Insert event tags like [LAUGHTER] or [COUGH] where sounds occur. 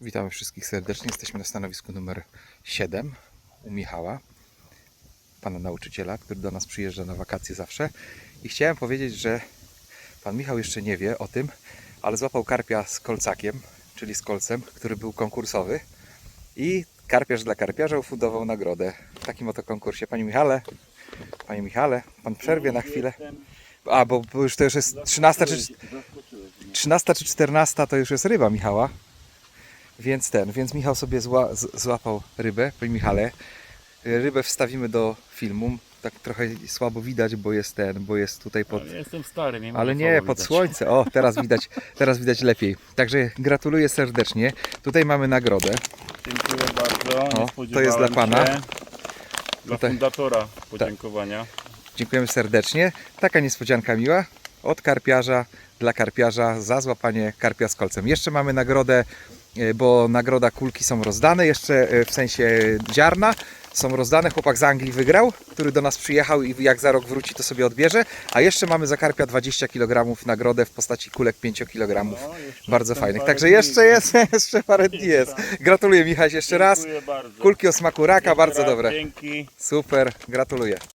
Witamy wszystkich serdecznie. Jesteśmy na stanowisku numer 7 u Michała, pana nauczyciela, który do nas przyjeżdża na wakacje zawsze. I chciałem powiedzieć, że pan Michał jeszcze nie wie o tym, ale złapał karpia z kolcakiem, czyli z kolcem, który był konkursowy. I karpiarz dla karpiarza ufundował nagrodę w takim oto konkursie. Panie Michale, panie Michale, pan przerwie na chwilę. A, bo, już to już jest 13 czy 13 czy 14 to już jest ryba Michała. Więc ten, więc Michał sobie zła, złapał rybę, panie Michale. Y, Rybę wstawimy do filmu. Tak trochę słabo widać, bo jest ten, bo jest tutaj pod. Ale jestem stary, nie Ale nie, pod widać. słońce. O, teraz widać, teraz widać lepiej. Także gratuluję serdecznie. Tutaj mamy nagrodę. Dziękuję bardzo. O, to jest dla pana. Dla Tutaj- fundatora podziękowania. Dziękujemy serdecznie. Taka niespodzianka miła od karpiarza dla karpiarza za złapanie karpia z kolcem. Jeszcze mamy nagrodę, e, bo nagroda kulki są rozdane, jeszcze e, w sensie ziarna są rozdane. Chłopak z Anglii wygrał, który do nas przyjechał i jak za rok wróci, to sobie odbierze. A jeszcze mamy za karpia 20 kg nagrodę w postaci kulek 5 kg. No, Bardzo fajnych. Także jeszcze jest, [LAUGHS] jeszcze parę dni jest. Gratuluję Michał jeszcze raz. Dziękuję bardzo. Kulki o smaku raka, bardzo raz dobre. Dzięki. Super, gratuluję.